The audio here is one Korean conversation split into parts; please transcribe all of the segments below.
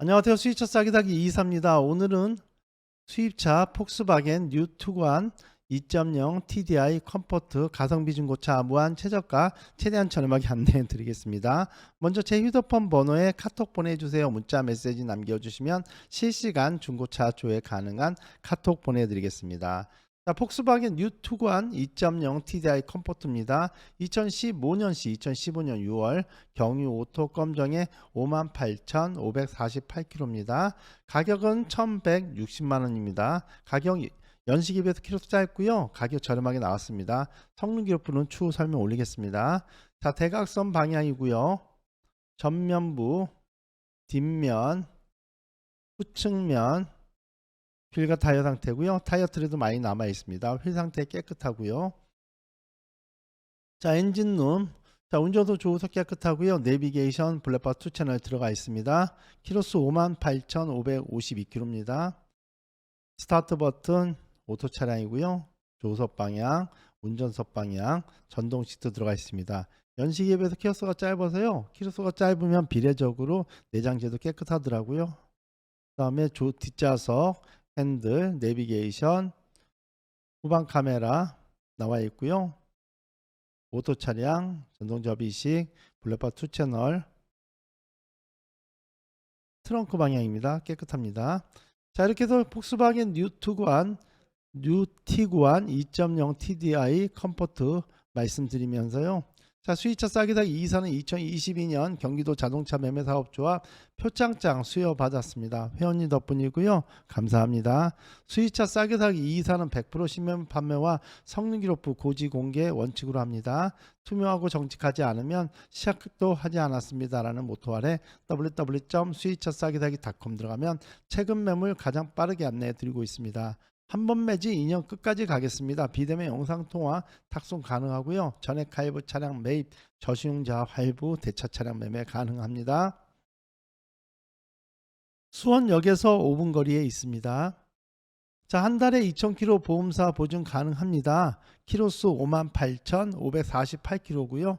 안녕하세요. 수입차 싸기 사기 이사입니다. 오늘은 수입차 폭스바겐 뉴 투관 2.0 TDI 컴포트 가성비 중고차 무한 최저가 최대한 저렴하게 안내해 드리겠습니다. 먼저 제 휴대폰 번호에 카톡 보내주세요. 문자 메시지 남겨주시면 실시간 중고차 조회 가능한 카톡 보내드리겠습니다. 자, 폭스바겐 뉴 투관 2.0 TDI 컴포트입니다. 2015년시 2015년 6월 경유 오토 검정에 58,548km입니다. 가격은 1,160만 원입니다. 가격 연식에 비해서 키로수 짧고요. 가격 저렴하게 나왔습니다. 성능 기록부는 추후 설명 올리겠습니다. 자, 대각선 방향이고요. 전면부, 뒷면, 후측면, 휠과 타이어 상태고요. 타이어 트레도 많이 남아 있습니다. 휠 상태 깨끗하고요. 자, 엔진룸. 자, 운전도 조우석 깨끗하고요. 내비게이션 블랙바 2 채널 들어가 있습니다. 키로수 58,552km입니다. 스타트 버튼 오토 차량이고요. 조수석 방향, 운전석 방향, 전동 시트 들어가 있습니다. 연식에 비해서 키로수가 짧아서요. 키로수가 짧으면 비례적으로 내장재도 깨끗하더라고요. 그 다음에 조 뒷좌석, 핸들, 내비게이션, 후방 카메라 나와 있고요. 오토 차량, 전동 접이식, 블랙바 2 채널, 트렁크 방향입니다. 깨끗합니다. 자 이렇게 해서 폭스바겐 뉴 투구안 뉴 티구안 2.0 TDI 컴포트 말씀드리면서요. 자 수입차 싸게 사기 2사는 2022년 경기도 자동차 매매 사업조합 표창장 수여 받았습니다. 회원님 덕분이고요. 감사합니다. 수입차 싸게 사기 2사는 100% 신면 판매와 성능 기록부 고지 공개 원칙으로 합니다. 투명하고 정직하지 않으면 시작도 하지 않았습니다라는 모토 아래 www.수입차 싸게 사기.com 들어가면 최근 매물 가장 빠르게 안내해 드리고 있습니다. 한 번 매지 2년 끝까지 가겠습니다. 비대면 영상 통화 탁송 가능하고요. 전액 할부 차량 매입, 저수용자 할부, 대차 차량 매매 가능합니다. 수원역에서 5분 거리에 있습니다. 자, 한 달에 2,000km 보험사 보증 가능합니다. 키로수 58,548km고요.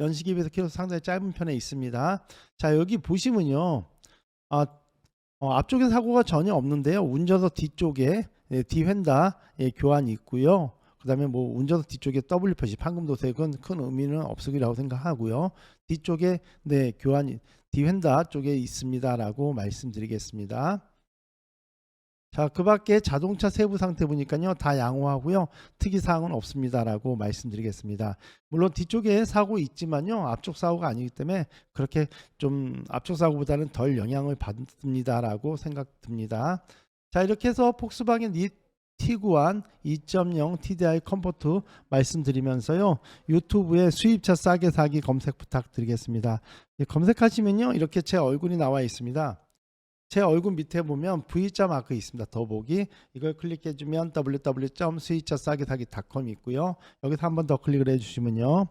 연식에 비해서 키로수 상당히 짧은 편에 있습니다. 자, 여기 보시면요. 아, 어, 앞쪽에 사고가 전혀 없는데요. 운전석 뒤쪽에 예, 뒤휀다 예, 교환이 있고요. 그다음에 뭐 운전석 뒤쪽에 W 표시 판금 도색은 큰 의미는 없으리라고 생각하고요. 뒤쪽에 네 교환이 뒤휀다 쪽에 있습니다라고 말씀드리겠습니다. 자, 그 밖에 자동차 세부 상태 보니까요. 다 양호하고요. 특이 사항은 없습니다라고 말씀드리겠습니다. 물론 뒤쪽에 사고 있지만요. 앞쪽 사고가 아니기 때문에 그렇게 좀 앞쪽 사고보다는 덜 영향을 받습니다라고 생각됩니다. 자, 이렇게 해서 폭스바겐 니 티구안 2.0 TDI 컴포트 말씀드리면서요. 유튜브에 수입차 싸게 사기 검색 부탁드리겠습니다. 예, 검색하시면요. 이렇게 제 얼굴이 나와 있습니다. 제 얼굴 밑에 보면 V자 마크 있습니다. 더보기 이걸 클릭해주면 www.수입차 싸게 사기.com 있고요. 여기서 한 번 더 클릭을 해주시면요.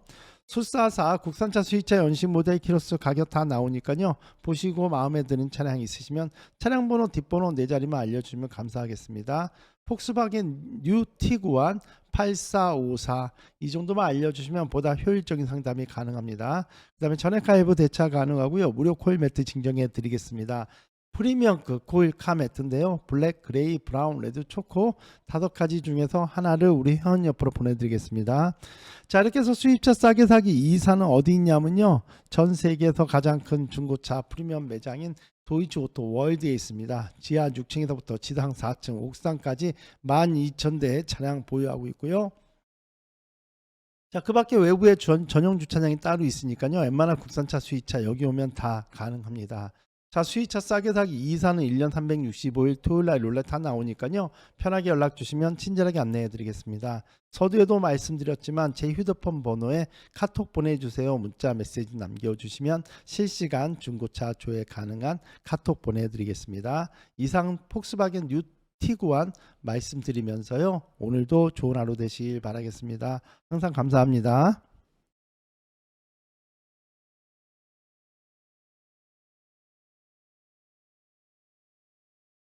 수사사 국산차 수입차 연식 모델 키로수 가격 다 나오니까요. 보시고 마음에 드는 차량 있으시면 차량 번호 뒷번호 네 자리만 알려주시면 감사하겠습니다. 폭스바겐 뉴 티구안 8454 이 정도만 알려주시면 보다 효율적인 상담이 가능합니다. 그 다음에 전액 할부 대차 가능하고요. 무료 코일 매트 증정해 드리겠습니다. 프리미엄 그 코일 카 매트인데요. 블랙, 그레이, 브라운, 레드, 초코 다섯 가지 중에서 하나를 우리 회원 옆으로 보내드리겠습니다. 자 이렇게 해서 수입차 싸게 사기 2사는 어디 있냐면요. 전 세계에서 가장 큰 중고차 프리미엄 매장인 도이치 오토 월드에 있습니다. 지하 6층에서부터 지상 4층, 옥상까지 12,000대의 차량 보유하고 있고요. 자, 그 밖에 외부에 전, 전용 주차장이 따로 있으니까요. 웬만한 국산차, 수입차 여기 오면 다 가능합니다. 자, 수입차 싸게 사기 2사는 1년 365일 토요일 날 룰렛 다 나오니까요. 편하게 연락 주시면 친절하게 안내해 드리겠습니다. 서두에도 말씀드렸지만 제 휴대폰 번호에 카톡 보내주세요. 문자 메시지 남겨주시면 실시간 중고차 조회 가능한 카톡 보내드리겠습니다. 이상 폭스바겐 뉴 티구안 말씀드리면서요. 오늘도 좋은 하루 되시길 바라겠습니다. 항상 감사합니다.